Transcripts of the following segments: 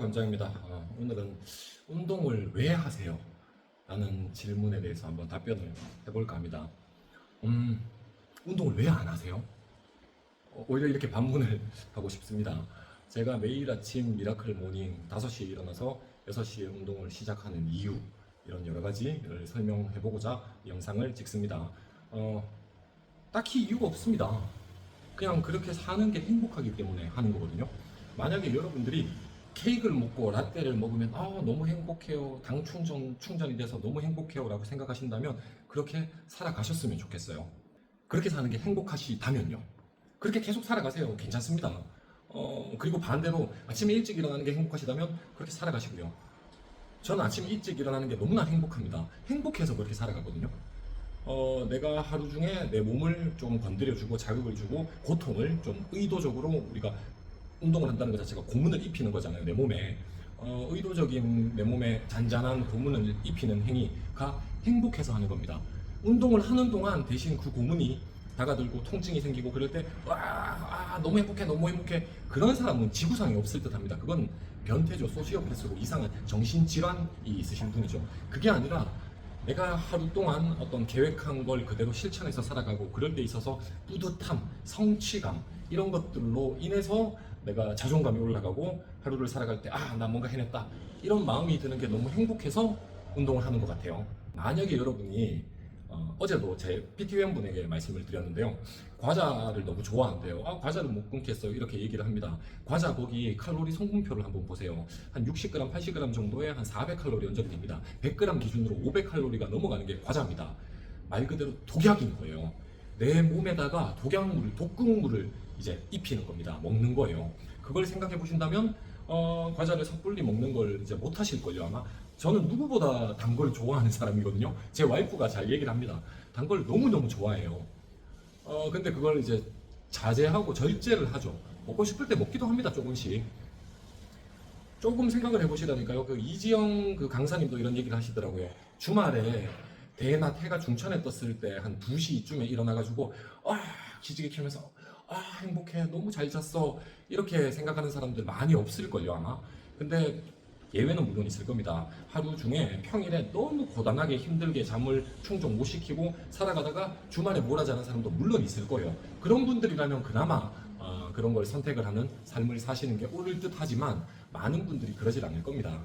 감장입니다. 어, 오늘은 운동을 왜 하세요? 라는 질문에 대해서 한번 답변을 해볼까 합니다. 음, 운동을 왜 안 하세요? 어, 오히려 이렇게 반문을 하고 싶습니다. 제가 매일 아침 미라클 모닝 5시에 일어나서 6시에 운동을 시작하는 이유, 이런 여러 가지를 설명해보고자 이 영상을 찍습니다. 어, 딱히 이유가 없습니다. 그냥 그렇게 사는 게 행복하기 때문에 하는 거거든요. 만약에 여러분들이 케이크를 먹고 라떼를 먹으면 아 너무 행복해요 당 충전 충전이 돼서 너무 행복해요라고 생각하신다면 그렇게 살아가셨으면 좋겠어요. 그렇게 사는 게 행복하시다면요. 그렇게 계속 살아가세요. 괜찮습니다. 어 그리고 반대로 아침에 일찍 일어나는 게 행복하시다면 그렇게 살아가시고요. 저는 아침 일찍 일어나는 게 너무나 행복합니다. 행복해서 그렇게 살아가거든요. 어, 내가 하루 중에 내 몸을 좀 건드려주고 자극을 주고 고통을 좀 의도적으로 우리가 운동을 한다는 것 자체가 고문을 입히는 거잖아요 내 몸에. 어, 의도적인 내 몸에 잔잔한 고문을 입히는 행위가 행복해서 하는 겁니다. 운동을 하는 동안 대신 그 고문이 다가들고 통증이 생기고 그럴 때 와, 아, 너무 행복해 너무 행복해. 그런 사람은 지구상에 없을 듯 합니다. 그건 변태죠. 소시오패스로 이상한 정신질환이 있으신 분이죠. 그게 아니라 내가 하루 동안 어떤 계획한 걸 그대로 실천해서 살아가고 그럴 때 있어서 뿌듯함, 성취감 이런 것들로 인해서 내가 자존감이 올라가고 하루를 살아갈 때 아 나 뭔가 해냈다 이런 마음이 드는 게 너무 행복해서 운동을 하는 것 같아요. 만약에 여러분이 어, 어제도 제 PT원 분에게 말씀을 드렸는데요. 과자를 너무 좋아한대요. 아, 과자를 못 끊겠어요. 이렇게 얘기를 합니다. 과자 거기 칼로리 성분표를 한번 보세요. 한 60g, 80g 정도에 한 400칼로리 연적이 됩니다. 100g 기준으로 500칼로리가 넘어가는 게 과자입니다. 말 그대로 독약인 거예요. 내 몸에다가 독약물을, 독극물을 이제 입히는 겁니다. 먹는 거예요. 그걸 생각해 보신다면 어, 과자를 섣불리 먹는 걸 이제 못 하실 걸요 아마. 저는 누구보다 단 걸 좋아하는 사람이거든요. 제 와이프가 잘 얘기를 합니다. 단 걸 너무너무 좋아해요. 어, 근데 그걸 이제 자제하고 절제를 하죠. 먹고 싶을 때 먹기도 합니다, 조금씩. 조금 생각을 해보시라니까요. 그 이지영 그 강사님도 이런 얘기를 하시더라고요. 주말에 대낮 해가 중천에 떴을 때 한 2시쯤에 일어나가지고, 아, 기지개 켜면서, 아, 행복해. 너무 잘 잤어. 이렇게 생각하는 사람들 많이 없을걸요, 아마. 근데 예외는 물론 있을 겁니다. 하루 중에 평일에 너무 고단하게 힘들게 잠을 충족 못 시키고 살아가다가 주말에 몰아자는 사람도 물론 있을 거예요. 그런 분들이라면 그나마 어, 그런 걸 선택을 하는 삶을 사시는 게 옳을 듯 하지만 많은 분들이 그러질 않을 겁니다.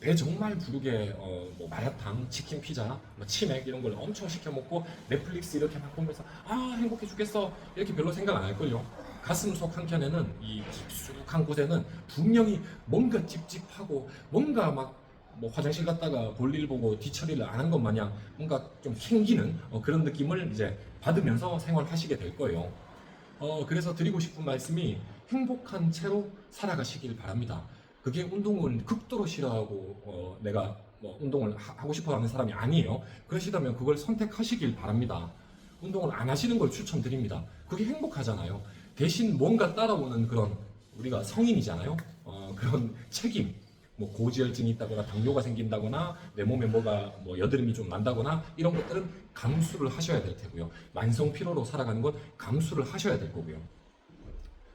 배 정말 부르게 어, 뭐 마라탕, 치킨, 피자, 뭐 치맥 이런 걸 엄청 시켜 먹고 넷플릭스 이렇게 막 보면서 아 행복해 죽겠어 이렇게 별로 생각 안 할 걸요. 가슴 속 한켠에는 이 깊숙한 곳에는 분명히 뭔가 찝찝하고 뭔가 막 뭐 화장실 갔다가 볼일 보고 뒤처리를 안 한 것 마냥 뭔가 좀 캥기는 어, 그런 느낌을 이제 받으면서 생활하시게 될 거예요. 어, 그래서 드리고 싶은 말씀이 행복한 채로 살아가시길 바랍니다. 그게 운동을 극도로 싫어하고 어, 내가 뭐 운동을 하, 고 싶어 하는 사람이 아니에요. 그러시다면 그걸 선택하시길 바랍니다. 운동을 안 하시는 걸 추천드립니다. 그게 행복하잖아요. 대신 뭔가 따라오는 그런 우리가 성인이잖아요. 어, 그런 책임, 뭐 고지혈증이 있다거나 당뇨가 생긴다거나 내 몸에 뭐가 뭐 여드름이 좀 난다거나 이런 것들은 감수를 하셔야 될 테고요. 만성 피로로 살아가는 건 감수를 하셔야 될 거고요.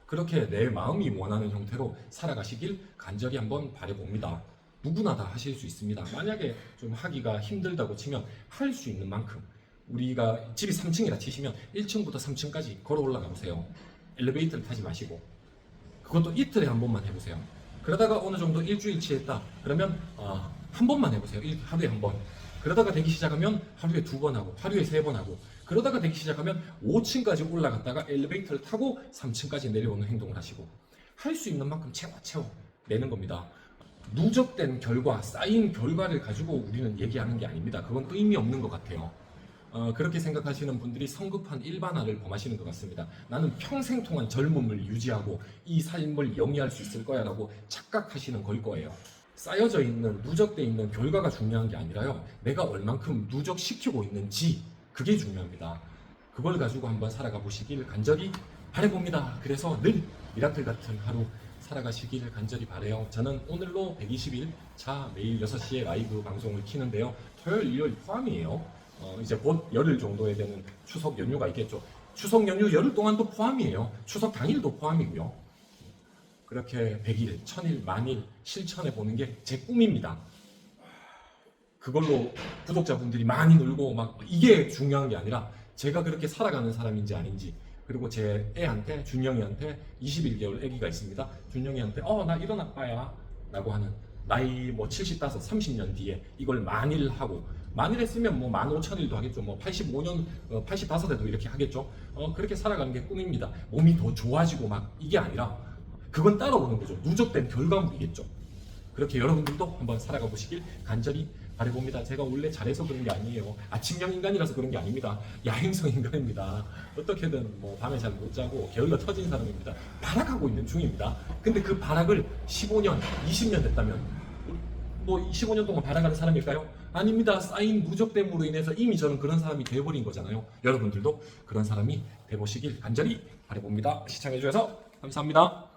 그렇게 내 마음이 원하는 형태로 살아가시길 간절히 한번 바래봅니다. 누구나 다 하실 수 있습니다. 만약에 좀 하기가 힘들다고 치면 할 수 있는 만큼 우리가 집이 3층이라 치시면 1층부터 3층까지 걸어 올라가 보세요. 엘리베이터를 타지 마시고 그것도 이틀에 한 번만 해보세요. 그러다가 어느 정도 일주일치 했다. 그러면 어, 한 번만 해보세요. 일- 하루에 한 번. 그러다가 되기 시작하면 하루에 두 번 하고 하루에 세 번 하고 그러다가 되기 시작하면 5층까지 올라갔다가 엘리베이터를 타고 3층까지 내려오는 행동을 하시고 할 수 있는 만큼 채워 채워 내는 겁니다. 누적된 결과, 쌓인 결과를 가지고 우리는 얘기하는 게 아닙니다. 그건 의미 없는 것 같아요. 어, 그렇게 생각하시는 분들이 성급한 일반화를 범하시는 것 같습니다. 나는 평생 동안 젊음을 유지하고 이 삶을 영위할 수 있을 거야 라고 착각하시는 걸 거예요. 쌓여져 있는, 누적돼 있는 결과가 중요한 게 아니라요. 내가 얼만큼 누적시키고 있는지, 그게 중요합니다. 그걸 가지고 한번 살아가 보시길 간절히 바래봅니다. 그래서 늘 미라클 같은 하루 살아가시길 간절히 바래요. 저는 오늘로 120일 차 매일 6시에 라이브 방송을 키는데요. 토요일, 일요일 포함이에요. 어, 이제 곧 열흘 정도에 되는 추석 연휴가 있겠죠. 추석 연휴 열흘 동안도 포함이에요. 추석 당일도 포함이고요. 그렇게 100일, 1000일, 만일 실천해 보는 게 제 꿈입니다. 그걸로 구독자분들이 많이 늘고 막 이게 중요한 게 아니라 제가 그렇게 살아가는 사람인지 아닌지 그리고 제 애한테 준영이한테 21개월 아기가 있습니다. 준영이한테 어 나 이런 아빠야 라고 하는 나이 뭐 70, 5, 30년 뒤에 이걸 만일 하고 만일 했으면 뭐 15,000일도 하겠죠. 뭐 85년, 어, 85세도 이렇게 하겠죠. 어, 그렇게 살아가는 게 꿈입니다. 몸이 더 좋아지고 막 이게 아니라 그건 따라오는 거죠. 누적된 결과물이겠죠. 그렇게 여러분들도 한번 살아가 보시길 간절히 바라봅니다. 제가 원래 잘해서 그런 게 아니에요. 아침형 인간이라서 그런 게 아닙니다. 야행성 인간입니다. 어떻게든 뭐 밤에 잘 못 자고 게을러 터진 사람입니다. 발악하고 있는 중입니다. 근데 그 발악을 15년, 20년 됐다면 뭐 15년 동안 발악하는 사람일까요? 아닙니다. 쌓인 누적됨으로 인해서 이미 저는 그런 사람이 되어버린 거잖아요. 여러분들도 그런 사람이 되보시길 간절히 바라봅니다. 시청해주셔서 감사합니다.